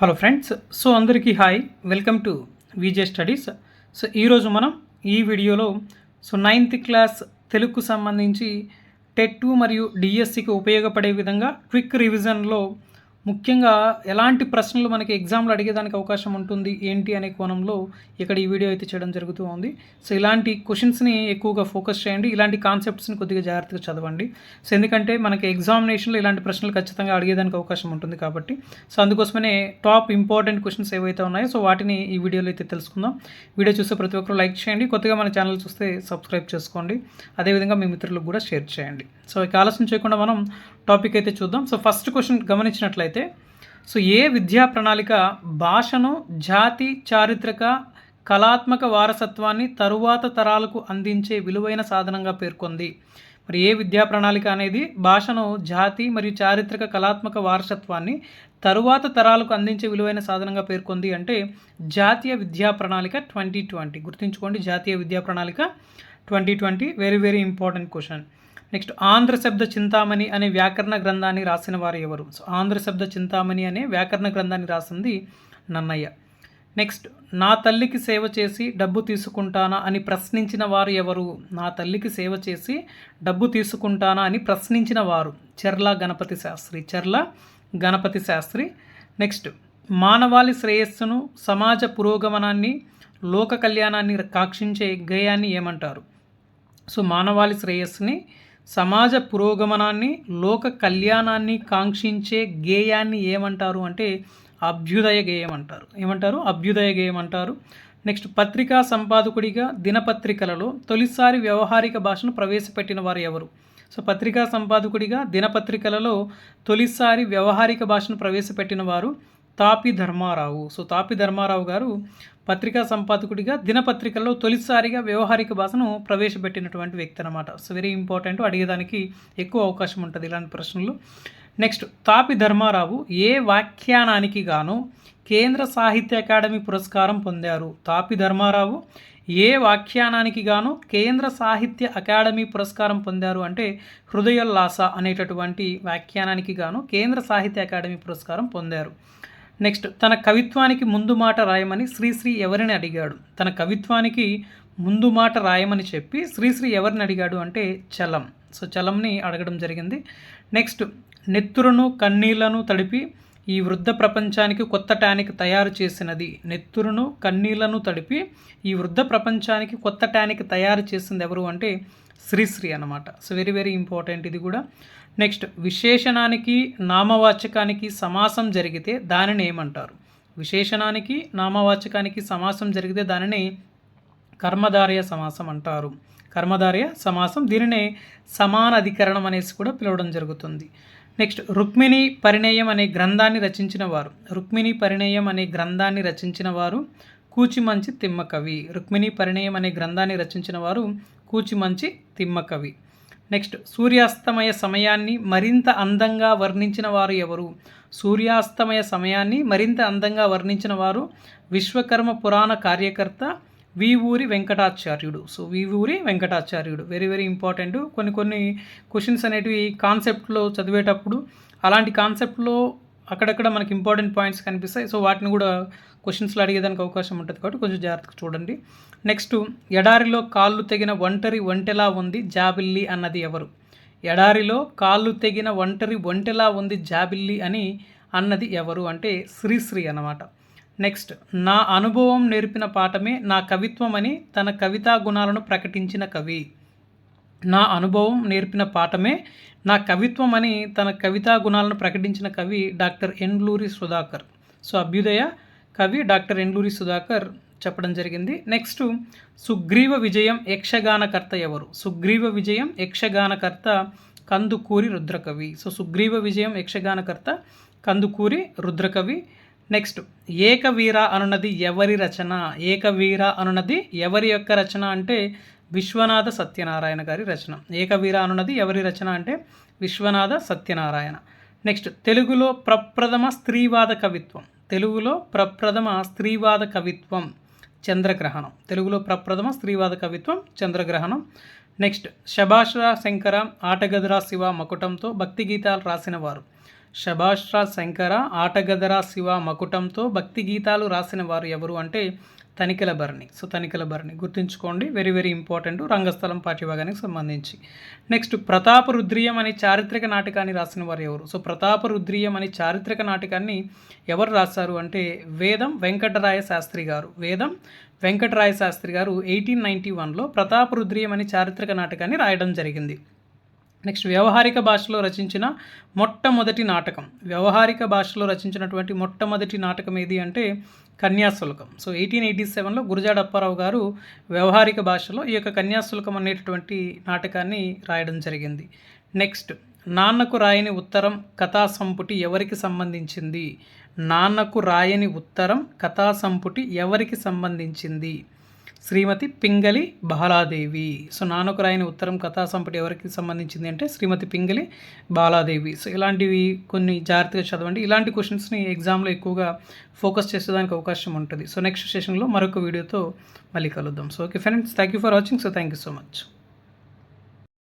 Hello friends so అందరికీ hi welcome to VJ studies so ఈరోజు మనం ఈ వీడియోలో సో నైన్త్ క్లాస్ తెలుగుకు సంబంధించి టెట్ టూ మరియు డిఎస్సికి ఉపయోగపడే విధంగా క్విక్ రివిజన్లో ముఖ్యంగా ఎలాంటి ప్రశ్నలు మనకి ఎగ్జామ్లో అడిగేదానికి అవకాశం ఉంటుంది ఏంటి అనే కోణంలో ఇక్కడ ఈ వీడియో అయితే చేయడం జరుగుతూ ఉంది. సో ఇలాంటి క్వశ్చన్స్ని ఎక్కువగా ఫోకస్ చేయండి. ఇలాంటి కాన్సెప్ట్స్ని కొద్దిగా జాగ్రత్తగా చదవండి. సో ఎందుకంటే మనకి ఎగ్జామినేషన్లో ఇలాంటి ప్రశ్నలు ఖచ్చితంగా అడిగేదానికి అవకాశం ఉంటుంది కాబట్టి. సో అందుకోసమనే టాప్ ఇంపార్టెంట్ క్వశ్చన్స్ ఏవైతే ఉన్నాయో సో వాటిని ఈ వీడియోలో అయితే తెలుసుకుందాం. వీడియో చూస్తే ప్రతి ఒక్కరు లైక్ చేయండి. కొత్తగా మన ఛానల్ చూస్తే సబ్స్క్రైబ్ చేసుకోండి. అదేవిధంగా మీ మిత్రులకు కూడా షేర్ చేయండి. సో ఇక ఆలస్యం చేయకుండా మనం టాపిక్ అయితే చూద్దాం. సో ఫస్ట్ క్వశ్చన్ గమనించినట్లయితే సో ఏ విద్యా ప్రణాళిక భాషను జాతి చారిత్రక కళాత్మక వారసత్వాన్ని తరువాత తరాలకు అందించే విలువైన సాధనంగా పేర్కొంది. మరి ఏ విద్యా ప్రణాళిక అనేది భాషను జాతి మరియు చారిత్రక కళాత్మక వారసత్వాన్ని తరువాత తరాలకు అందించే విలువైన సాధనంగా పేర్కొంది అంటే జాతీయ విద్యా ప్రణాళిక ట్వంటీ ట్వంటీ. గుర్తుంచుకోండి జాతీయ విద్యా ప్రణాళిక twenty twenty. Very very important question next Andhra Shabda Chintamani అనే వ్యాకరణ గ్రంథాన్ని రాసిన వారు ఎవరు? సో ఆంధ్ర శబ్ద చింతామణి అనే వ్యాకరణ గ్రంథాన్ని రాసింది నన్నయ్య. నెక్స్ట్ నా తల్లికి సేవ చేసి డబ్బు తీసుకుంటానా అని ప్రశ్నించిన వారు ఎవరు? నా తల్లికి సేవ చేసి డబ్బు తీసుకుంటానా అని ప్రశ్నించిన వారు చెర్ల గణపతి శాస్త్రి చెర్ల గణపతి శాస్త్రి. నెక్స్ట్ మానవాళి శ్రేయస్సును సమాజ పురోగమనాన్ని లోక కళ్యాణాన్ని కాక్షించే గేయాన్ని ఏమంటారు? సో మానవాళి శ్రేయస్సుని సమాజ పురోగమనాన్ని లోక కళ్యాణాన్ని కాంక్షించే గేయాన్ని ఏమంటారు అంటే అభ్యుదయ గేయం అంటారు. ఏమంటారు? అభ్యుదయ గేయం అంటారు. నెక్స్ట్ పత్రికా సంపాదకుడిగా దినపత్రికలలో తొలిసారి వ్యవహారిక భాషను ప్రవేశపెట్టిన వారు ఎవరు? సో పత్రికా సంపాదకుడిగా దినపత్రికలలో తొలిసారి వ్యవహారిక భాషను ప్రవేశపెట్టిన వారు తాపి ధర్మారావు. సో తాపి ధర్మారావు గారు పత్రికా సంపాదకుడిగా దినపత్రికల్లో తొలిసారిగా వ్యవహారిక భాషను ప్రవేశపెట్టినటువంటి వ్యక్తి అనమాట సో వెరీ ఇంపార్టెంట్. అడిగేదానికి ఎక్కువ అవకాశం ఉంటుంది ఇలాంటి ప్రశ్నలు. నెక్స్ట్ తాపి ధర్మారావు ఏ వ్యాఖ్యానానికి గాను కేంద్ర సాహిత్య అకాడమీ పురస్కారం పొందారు? తాపి ధర్మారావు ఏ వ్యాఖ్యానానికి గాను కేంద్ర సాహిత్య అకాడమీ పురస్కారం పొందారు అంటే హృదయోల్లాస అనేటటువంటి వ్యాఖ్యానానికి గాను కేంద్ర సాహిత్య అకాడమీ పురస్కారం పొందారు. నెక్స్ట్ తన కవిత్వానికి ముందు మాట రాయమని శ్రీశ్రీ ఎవరిని అడిగాడు? తన కవిత్వానికి ముందు మాట రాయమని చెప్పి శ్రీశ్రీ ఎవరిని అడిగాడు అంటే చలం. సో చలంని అడగడం జరిగింది. నెక్స్ట్ నెత్తురును కన్నీళ్ళను తడిపి ఈ వృద్ధ ప్రపంచానికి కొత్త టానిక్ తయారు చేసినది. నెత్తురును కన్నీళ్ళను తడిపి ఈ వృద్ధ ప్రపంచానికి కొత్త టానిక్ తయారు చేసింది ఎవరు అంటే శ్రీశ్రీ అనమాట సో వెరీ వెరీ ఇంపార్టెంట్ ఇది కూడా. నెక్స్ట్ విశేషణానికి నామవాచకానికి సమాసం జరిగితే దానిని ఏమంటారు? విశేషణానికి నామవాచకానికి సమాసం జరిగితే దానిని కర్మధారయ సమాసం అంటారు. కర్మధారయ సమాసం దీనినే సమాన అధికరణం అనేసి కూడా పిలవడం జరుగుతుంది. నెక్స్ట్ రుక్మిణి పరిణయం అనే గ్రంథాన్ని రచించిన వారు. రుక్మిణి పరిణయం అనే గ్రంథాన్ని రచించిన వారు కూచిమంచి తిమ్మకవి. రుక్మిణి పరిణయం అనే గ్రంథాన్ని రచించిన వారు కూచిమంచి తిమ్మకవి నెక్స్ట్ సూర్యాస్తమయ సమయాన్ని మరింత అందంగా వర్ణించిన వారు ఎవరు? సూర్యాస్తమయ సమయాన్ని మరింత అందంగా వర్ణించిన వారు విశ్వకర్మ పురాణ కార్యకర్త Vivuri Venkatacharyudu. So Vivuri Venkatacharyudu. Very very important కొన్ని కొన్ని క్వశ్చన్స్ అనేటివి కాన్సెప్ట్లో చదివేటప్పుడు అలాంటి కాన్సెప్ట్లో అక్కడక్కడ మనకి ఇంపార్టెంట్ పాయింట్స్ కనిపిస్తాయి. సో వాటిని కూడా క్వశ్చన్స్లో అడిగేదానికి అవకాశం ఉంటుంది కాబట్టి కొంచెం జాగ్రత్తగా చూడండి. నెక్స్ట్ ఎడారిలో కాళ్ళు తెగిన ఒంటరి ఒంటెలా ఉంది జాబిల్లి అన్నది ఎవరు? ఎడారిలో కాళ్ళు తెగిన ఒంటరి ఒంటెలా ఉంది జాబిల్లి అని అన్నది ఎవరు అంటే శ్రీశ్రీ అన్నమాట. నెక్స్ట్ నా అనుభవం నేర్పిన పాఠమే నా కవిత్వం అని తన కవితా గుణాలను ప్రకటించిన కవి. నా అనుభవం నేర్పిన పాఠమే నా కవిత్వం అని తన కవితా గుణాలను ప్రకటించిన కవి డాక్టర్ ఎండ్లూరి సుధాకర్. సో అభ్యుదయ కవి డాక్టర్ ఎండ్లూరి సుధాకర్ చెప్పడం జరిగింది. నెక్స్ట్ సుగ్రీవ విజయం యక్షగానకర్త ఎవరు? సుగ్రీవ విజయం యక్షగానకర్త కందుకూరి రుద్రకవి. సో సుగ్రీవ విజయం యక్షగానకర్త కందుకూరి రుద్రకవి. నెక్స్ట్ ఏకవీర అనున్నది ఎవరి రచన? ఏకవీర అనున్నది ఎవరి యొక్క రచన అంటే విశ్వనాథ సత్యనారాయణ గారి రచన. ఏకవీర అనున్నది ఎవరి రచన అంటే విశ్వనాథ సత్యనారాయణ. నెక్స్ట్ తెలుగులో ప్రప్రథమ స్త్రీవాద కవిత్వం. తెలుగులో ప్రప్రథమ స్త్రీవాద కవిత్వం చంద్రగ్రహణం. తెలుగులో ప్రప్రథమ స్త్రీవాద కవిత్వం చంద్రగ్రహణం. నెక్స్ట్ శభాష శంకర ఆటగదురా శివ మకుటంతో భక్తి గీతాలు రాసిన వారు శభాష్రా శంకర ఆటగదరా శివ మకుటంతో భక్తి గీతాలు రాసిన వారు ఎవరు అంటే తనికెల భరణి. సో తనికల భరణి గుర్తుంచుకోండి. వెరీ వెరీ ఇంపార్టెంట్ రంగస్థలం పాఠ్యభాగానికి సంబంధించి. నెక్స్ట్ ప్రతాప రుద్రియం అనే చారిత్రక నాటకాన్ని రాసిన వారు ఎవరు? సో ప్రతాప రుద్రియం అనే చారిత్రక నాటకాన్ని ఎవరు రాశారు అంటే వేదం వెంకటరాయ శాస్త్రి గారు. వేదం వెంకటరాయ శాస్త్రి గారు ఎయిటీన్ నైంటీ వన్లో ప్రతాప రుద్రియం అనే చారిత్రక నాటకాన్ని రాయడం జరిగింది. నెక్స్ట్ వ్యవహారిక భాషలో రచించిన మొట్టమొదటి నాటకం. వ్యవహారిక భాషలో రచించినటువంటి మొట్టమొదటి నాటకం ఏది అంటే కన్యాశుల్కం. సో ఎయిటీన్ ఎయిటీ సెవెన్లో గురజాడ అప్పారావు గారు వ్యవహారిక భాషలో ఈ యొక్క కన్యాశుల్కం అనేటటువంటి నాటకాన్ని రాయడం జరిగింది. నెక్స్ట్ నాన్నకు రాయని ఉత్తరం కథా సంపుటి ఎవరికి సంబంధించింది? నాన్నకు రాయని ఉత్తరం కథా సంపుటి ఎవరికి సంబంధించింది? శ్రీమతి పింగలి బాలాదేవి. సో నానొక రాయని ఉత్తరం కథా సంపటి ఎవరికి సంబంధించింది అంటే శ్రీమతి పింగలి బాలాదేవి. సో ఇలాంటివి కొన్ని జాగ్రత్తగా చదవండి. ఇలాంటి క్వశ్చన్స్ని ఎగ్జామ్లో ఎక్కువగా ఫోకస్ చేసేదానికి అవకాశం ఉంటుంది. సో నెక్స్ట్ సెషన్లో మరొక వీడియోతో మళ్ళీ కలుద్దాం. So okay friends thank you for watching. So thank you so much.